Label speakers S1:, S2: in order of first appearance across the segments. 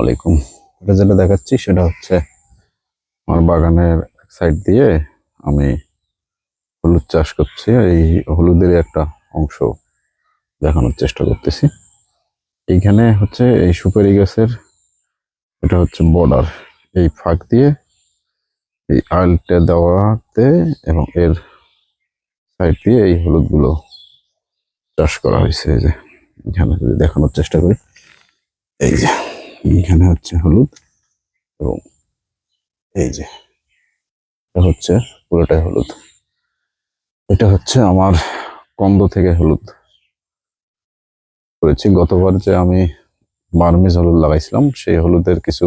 S1: আলাইকুম। এটা যেটা দেখাচ্ছি সেটা হচ্ছে আমার বাগানের এক সাইড দিয়ে আমি হলুদ চাষ করছি। এই হলুদের একটা অংশ দেখানোর চেষ্টা করতেছি। এইখানে হচ্ছে এই সুপারি গাছের, এটা হচ্ছে বর্ডার এই ফাঁক দিয়ে এই আলটা দেওয়াতে এবং এর সাইড দিয়ে এই হলুদগুলো চাষ করা হয়েছে এই যে। এখানে যদি দেখানোর চেষ্টা করি। এই যে এখানে হচ্ছে হলুদ এবং এই যে, এটা হচ্ছে, পুরোটাই হলুদ। এটা হচ্ছে আমার কন্দ থেকে হলুদ করেছি। গতবার যে আমি বার্মিজ হলুদ লাগাইছিলাম, সেই হলুদের কিছু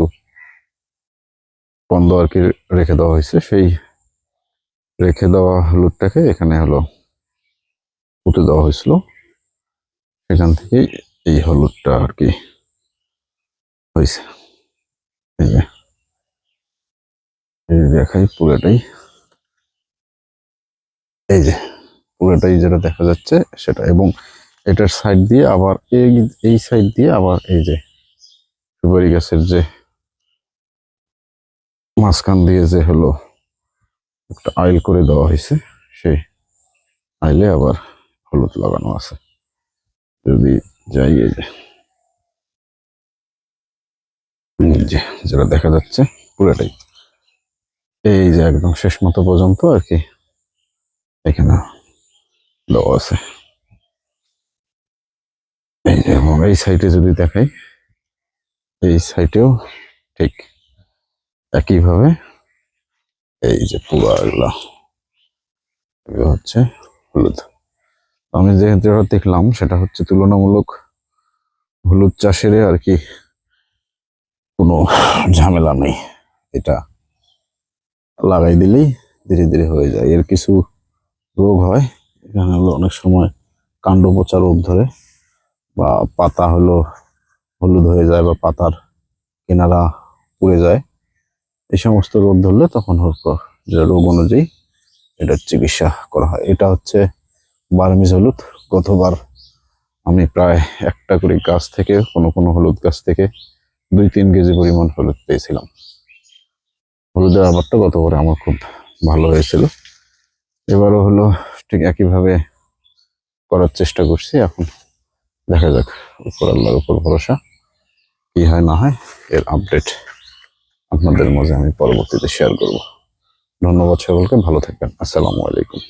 S1: কন্দ আর কি রেখে দেওয়া হয়েছে। সেই রেখে দেওয়া হলুদটাকে এখানে হলো পুঁতে দেওয়া হয়েছিল। সেখান থেকেই এই হলুদটা আর কি হয়েছে। এই যে, এই দেখাই পুরোটাই। এই যে, পুরোটাই যেটা দেখা যাচ্ছে সেটা এবং এটার সাইড দিয়ে আবার এই এই সাইড দিয়ে আবার এই যে সুপারি গাছের যে মাঝখান দিয়ে যে হলো একটা আইল করে দেওয়া হয়েছে, সেই আইলে আবার হলুদ লাগানো আছে। যদি যাই যে, যেটা দেখা যাচ্ছে, পুরোটাই। এই যে একদম শেষ মতো পর্যন্ত আর কি। এখানে দেওয়া আছে। এই যে, এবং এই সাইডে যদি দেখাই, এই সাইডেও ঠিক একইভাবে এই যে পুরো এগুলা। এগুলো হচ্ছে হলুদ। আমি যে যেটা দেখলাম, সেটা হচ্ছে তুলনামূলক হলুদ চাষের আর কি কোনো ঝামেলা নেই। এটা লাগাই দিলেই ধীরে ধীরে হয়ে যায়। এর কিছু রোগ হয়, এখানে হলো অনেক সময় কাণ্ড পচা রোগ ধরে বা পাতা হলো হলুদ হয়ে যায় বা পাতার কিনারা পুড়ে যায়। এই সমস্ত রোগ ধরলে তখন যে রোগ অনুযায়ী এটার চিকিৎসা করা হয়। এটা হচ্ছে বার্মিজ হলুদ, গতবার আমি প্রায় একটা করে গাছ থেকে, কোনো কোনো হলুদ গাছ থেকে দুই তিন কেজি পরিমাণ হলুদ পেয়েছিলাম। হলুদের আবারটা গতবারে আমার খুব ভালো হয়েছিল। এবারও হলো ঠিক একইভাবে করার চেষ্টা করছি, এখন দেখা যাক উপর আল্লাহর উপর ভরসা, কি হয় না হয়, এর আপডেট আপনাদের মাঝে আমি পরবর্তীতে শেয়ার করব। ধন্যবাদ সকলকে, ভালো থাকবেন, আসসালামু আলাইকুম।